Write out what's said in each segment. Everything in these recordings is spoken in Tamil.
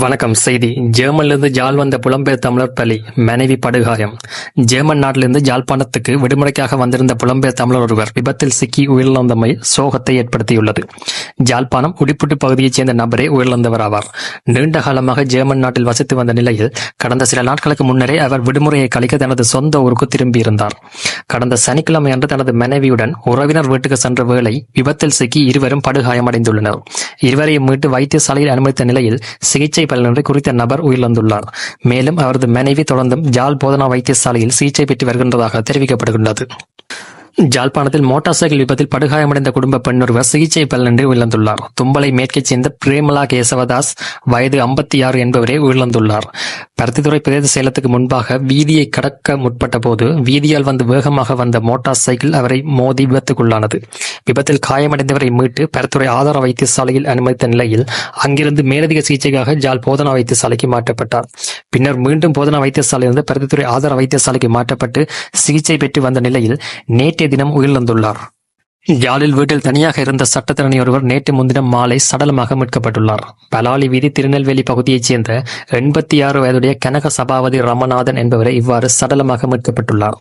வணக்கம் செய்தி. ஜெர்மனிலிருந்து ஜால் வந்த புலம்பெயர் தமிழர் பலி மனைவி படுகாயம். ஜெர்மன் நாட்டிலிருந்து ஜாழ்ப்பாணத்துக்கு விடுமுறைக்காக வந்திருந்த புலம்பெயர் தமிழர் ஒருவர் விபத்தில் சிக்கி உயிரிழந்தமை சோகத்தை ஏற்படுத்தியுள்ளது. ஜாழ்ப்பாணம் உடிப்புட்டு பகுதியைச் சேர்ந்த நபரே உயிரிழந்தவர் ஆவார் நீண்ட காலமாக ஜெர்மன் நாட்டில் வசித்து வந்த நிலையில் கடந்த சில நாட்களுக்கு முன்னரே அவர் விடுமுறையை கழிக்க தனது சொந்த ஊருக்கு திரும்பியிருந்தார். கடந்த சனிக்கிழமை அன்று தனது மனைவியுடன் உறவினர் வீட்டுக்கு சென்ற வேளை விபத்தில் சிக்கி இருவரும் படுகாயமடைந்துள்ளனர். இருவரையும் மீட்டு வைத்தியசாலையில் அனுமதித்த நிலையில் சிகிச்சை பலனின்றி குறித்த நபர் உயிரிழந்துள்ளார். மேலும் அவரது மனைவி தொடர்ந்தும் ஜாழ் போதனா வைத்தியசாலையில் சிகிச்சை பெற்று வருகின்றதாக தெரிவிக்கப்படுகின்றது. ஜாழ்ப்பாணத்தில் மோட்டார் சைக்கிள் விபத்தில் படுகாயமடைந்த குடும்ப பெண் ஒருவர் சிகிச்சை பலனின்றி உயிரிழந்துள்ளார். தும்பலை மேற்கைச் சேர்ந்த பிரேமலா கேசவதாஸ் வயது ஐம்பத்தி ஆறு என்பவரே உயிரிழந்துள்ளார். பருத்தித்துறை பிரதேச சேலத்துக்கு முன்பாக வீதியை கடக்க முற்பட்ட போது வீதியால் வந்து வேகமாக வந்த மோட்டார் சைக்கிள் அவரை மோதி விபத்துக்குள்ளானது. விபத்தில் காயமடைந்தவரை மீட்டு பருத்துறை ஆதார வைத்தியசாலையில் அனுமதித்த நிலையில் அங்கிருந்து மேலதிக சிகிச்சைக்காக ஜாழ் போதனா வைத்தியசாலைக்கு மாற்றப்பட்டார். பின்னர் மீண்டும் போதனா வைத்தியசாலையிலிருந்து பருத்தித்துறை ஆதார வைத்தியசாலைக்கு மாற்றப்பட்டு சிகிச்சை பெற்று வந்த நிலையில் நேற்று நேற்றைய தினம் உயிரிழந்துள்ளார். யாழில் வீட்டில் தனியாக இருந்த சட்டத்திறனி ஒருவர் நேற்று முன்தினம் மாலை சடலமாக மீட்கப்பட்டுள்ளார். பலாலி வீதி திருநெல்வேலி பகுதியைச் சேர்ந்த எண்பத்தி ஆறு வயதுடைய கனக சபாபதி ரமநாதன் என்பவரை இவ்வாறு சடலமாக மீட்கப்பட்டுள்ளார்.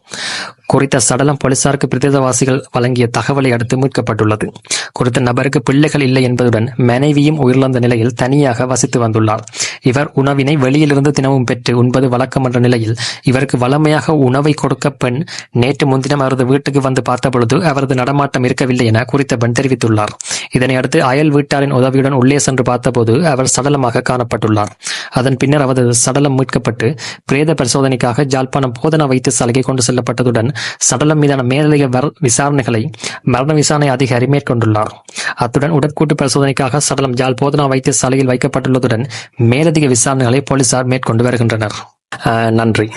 குறித்த சடலம் போலீசாருக்கு பிரதேசவாசிகள் வழங்கிய தகவலை அடுத்து மீட்கப்பட்டுள்ளது. குறித்த நபருக்கு பிள்ளைகள் இல்லை என்பதுடன் மனைவியும் உயிரிழந்த நிலையில் தனியாக வசித்து வந்துள்ளார். இவர் உணவினை வெளியிலிருந்து தினமும் பெற்று உண்பது வழக்கம் என்ற நிலையில் இவருக்கு வளமையாக உணவை கொடுக்க பெண் நேற்று முன்தினம் அவரது வீட்டுக்கு வந்து பார்த்தபொழுது அவரது நடமாட்டம் இருக்கவில்லை என குறித்த பெண் தெரிவித்துள்ளார். இதனை அடுத்து அயல் வீட்டாரின் உதவியுடன் உள்ளே சென்று பார்த்தபோது அவர் சடலமாக காணப்பட்டுள்ளார். அதன் பின்னர் அவரது சடலம் மீட்கப்பட்டு பிரேத பரிசோதனைக்காக ஜாழ்ப்பாணம் போதனா வைத்தியசாலைக்கு கொண்டு செல்லப்பட்டதுடன் சடலம் மீதான மேலதிக வர்- விசாரணைகளை மரண விசாரணை அதிகாரி மேற்கொண்டுள்ளார். அத்துடன் உடற்கூட்டு பரிசோதனைக்காக சடலம் ஜாழ் போதனா வைத்தியசாலையில் வைக்கப்பட்டுள்ளதுடன் மேலதிக விசாரணைகளை போலீசார் மேற்கொண்டு வருகின்றனர். நன்றி.